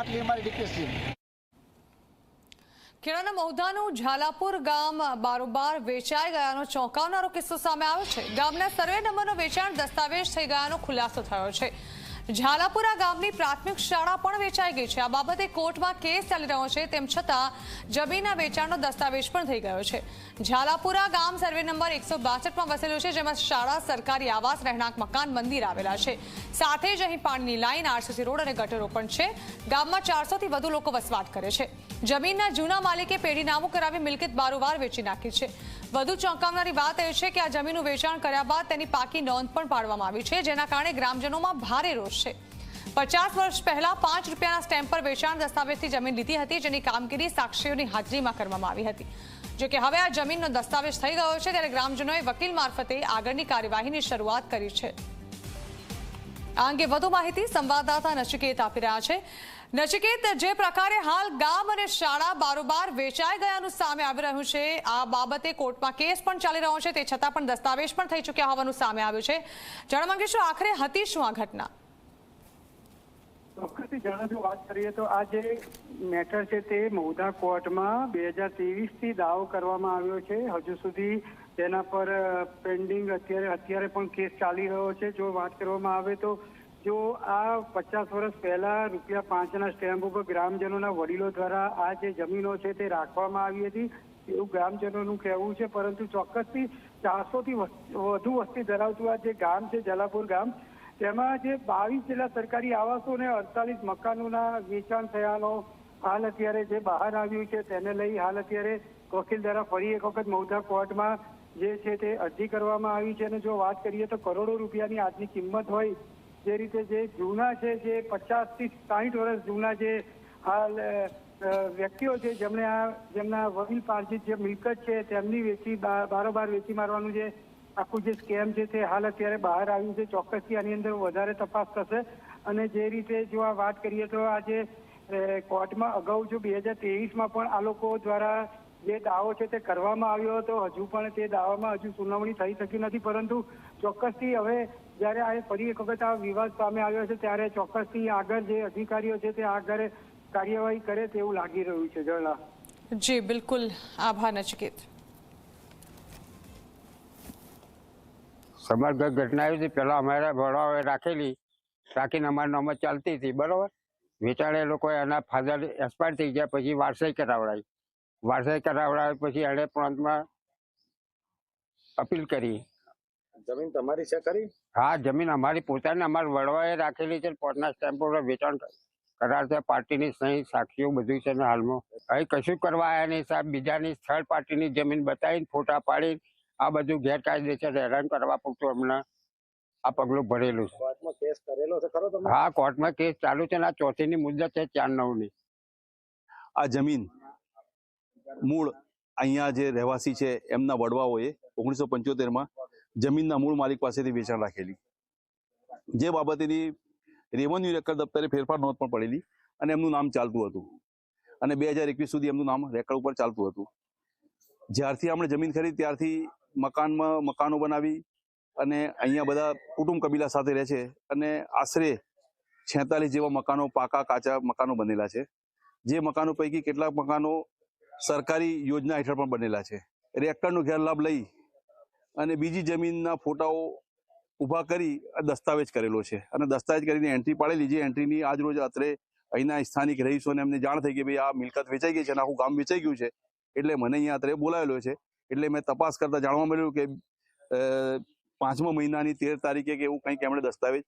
આટલી અમારી રિક્વેસ્ટ છે. ખેડાના મૌધાનું ઝાલાપુર ગામ બારોબાર વેચાઈ ગયાનો ચોંકાવનારો કિસ્સો સામે આવ્યો છે. ગામના સર્વે નંબરનો વેચાણ દસ્તાવેજ થઈ ગયાનો ખુલાસો થયો છે. ઝાલાપુરા ગામની પ્રાથમિક શાળા પણ વેચાઈ ગઈ છે. આ બાબતે કોર્ટમાં કેસ ચાલી રહ્યો છે. તેમ છતાં જમીનના વેચાણનો દસ્તાવેજ પણ થઈ ગયો છે. ઝાલાપુરા ગામ સર્વે નંબર એકસો બાસઠમાં વસેલું છે, જેમાં શાળા, સરકારી આવાસ, રહેણાંક મકાન, મંદિર આવેલા છે. સાથે જ અહીં પાણીની લાઈન આરસીસી રોડ અને ગટરો પણ છે. ગામમાં ચારસોથી વધુ લોકો વસવાટ કરે છે. જમીનના જૂના માલિકે પેઢીનામું કરાવી મિલકત બારોબાર વેચી નાખી છે. વધુ ચોંકાવનારી વાત એ છે કે આ જમીનનું વેચાણ કર્યા બાદ તેની પાકી નોંધ પણ પાડવામાં આવી છે, જેના કારણે ગ્રામજનોમાં ભારે રોષ છે. પચાસ વર્ષ પહેલા પાંચ રૂપિયાના સ્ટેમ્પ પર વેચાણ દસ્તાવેજથી જમીન લીધી હતી, જેની કામગીરી સાક્ષીઓની હાજરીમાં કરવામાં આવી હતી. જોકે હવે આ જમીનનો દસ્તાવેજ થઈ ગયો છે, ત્યારે ગ્રામજનોએ વકીલ મારફતે આગળની કાર્યવાહીની શરૂઆત કરી છે. આ અંગે વધુ માહિતી સંવાદદાતા નચિકેત આપી રહ્યા છે. નચિકેત, જે પ્રકારે હાલ ગામ અને શાળા બારોબાર વેચાઈ ગયાનું સામે આવી રહ્યું છે, આ બાબતે કોર્ટમાં કેસ પણ ચાલી રહ્યો છે, તે છતાં પણ દસ્તાવેજ પણ થઈ ચૂક્યા હોવાનું સામે આવ્યું છે. જાણવા માંગીશું, આખરે હતી શું આ ઘટના? ચોક્કસથી જણાવજો વાત કરીએ તો આ જે મેટર છે તે મૌધા કોર્ટમાં બે હજાર ત્રેવીસથી દાવો કરવામાં આવ્યો છે. હજુ સુધી તેના પર પેન્ડિંગ અત્યારે અત્યારે પણ કેસ ચાલી રહ્યો છે. જો વાત કરવામાં આવે તો જો આ પચાસ વર્ષ પહેલા રૂપિયા પાંચના સ્ટેમ્પ ઉપર ગ્રામજનોના વડીલો દ્વારા આ જે જમીનો છે તે રાખવામાં આવી હતી, એવું ગ્રામજનોનું કહેવું છે. પરંતુ ચોક્કસથી ચારસોથી વધુ વસ્તી ધરાવતું આ જે ગામ છે, જલાપુર ગામ તેમાં જે બાવીસ જેટલા સરકારી આવાસો અને અડતાલીસ મકાનોના વેચાણ થયાનો હાલ અત્યારે જે બહાર આવ્યું છે, તેને લઈ હાલ અત્યારે વકીલ દ્વારા ફરી એક વખત મૌધા કોર્ટમાં જે છે તે અરજી કરવામાં આવી છે. અને જો વાત કરીએ તો કરોડો રૂપિયાની આજની કિંમત હોય, જે રીતે જે જૂના છે, જે પચાસથી સાહીઠ વર્ષ જૂના જે હાલ વ્યક્તિઓ છે, જેમણે આ, જેમના વડીલ પાર્જિત જે મિલકત છે, તેમની વેચી બારોબાર વેચી મારવાનું જે આખું જે સ્કેમ છે હાલ અત્યારે બહાર આવ્યું છે. ચોક્કસથી આની અંદર વધારે તપાસ થશે. અને જે રીતે જો આ વાત કરીએ તો આજે કોર્ટમાં અગાઉ જો બે હજાર ત્રેવીસમાં પણ આ લોકો દ્વારા જે દાવો છે તે કરવામાં આવ્યો હતો, હજુ પણ તે દાવામાં હજુ સુનાવણી થઈ શકી નથી. પરંતુ ચોક્કસથી હવે જ્યારે આ ફરી એક વખત આ વિવાદ સામે આવ્યો છે, ત્યારે ચોક્કસથી આગળ જે અધિકારીઓ છે તે આગળ કાર્યવાહી કરે તેવું લાગી રહ્યું છે. જળના જી, બિલકુલ. આભાર, નચિકેત. સમગ્ર ઘટના આવી હતી. પેલા અમારા વડાઓએ રાખેલી રાખીને અમારા નામ ચાલતી હતી. બરોબર? વેચાણ એ લોકોએ એના ફાધર એક્સપાયર થઈ ગયા પછી વારસાઈ કરાવડાવી. વારસાઈ કરાવડાવી પછી એણે પ્રાંતમાં અપીલ કરી. જમીન તમારી છે કરી હા જમીન અમારી પોતાની અમારા વડવાએ રાખેલી છે પોતાના સ્ટેમ્પ પર વેચાણ કરાર છે. પાર્ટીની સહી સાક્ષીઓ બધું છે ને હાલમાં. અહીં કશું કરવા આવ્યા નહીં સાહેબ. બીજાની થર્ડ પાર્ટીની જમીન બતાવીને ફોટા પાડીને આ બધું ગેરકાયદેસર હેરાન કરવા પૂરતું અમને. આ પગલું ભરેલું છે. કોર્ટમાં કેસ કરેલો છે ખરો તમે હા કોર્ટમાં કેસ ચાલુ છે ને આ ચોથીની મુદત છે ચાર નવની. આ જમીન મૂળ અહીંયા જે રહેવાસી છે એમના વડવાઓએ ઓગણીસો પંચોતેરમાં જમીનના મૂળ માલિક પાસેથી વેચાણ રાખેલી. જે બાબતેની રેવન્યુ રેકર્ડ દફતરે ફેરફાર નોંધ પણ પડેલી અને એમનું નામ ચાલતું હતું. અને બે હજાર એકવીસ સુધી એમનું નામ રેકર્ડ ઉપર ચાલતું હતું. જ્યારથી આપણે જમીન ખરીદી ત્યારથી મકાનમાં મકાનો બનાવી અને અહીંયા બધા કુટુંબ કબીલા સાથે રહે છે અને આશરે છેતાલીસ જેવા મકાનો પાકા કાચા મકાનો બનેલા છે. જે મકાનો પૈકી કેટલાક મકાનો સરકારી યોજના હેઠળ પણ બનેલા છે. રેકર્ડનો ગેરલાભ લઈ અને બીજી જમીનના ફોટાઓ ઊભા કરી દસ્તાવેજ કરેલો છે. અને દસ્તાવેજ કરીને એન્ટ્રી પાડેલી જે એન્ટ્રીની આજ રોજ અત્રે અહીંના સ્થાનિક રહીશોને એમને જાણ થઈ કે ભાઈ આ મિલકત વેચાઈ ગઈ છે અને આખું ગામ વેચાઈ ગયું છે. એટલે મને અહીંયા અત્રે બોલાવેલો છે. એટલે મેં તપાસ કરતા જાણવા મળ્યું કે પાંચમા મહિનાની તેર તારીખે કે એવું કંઈક એમણે દસ્તાવેજ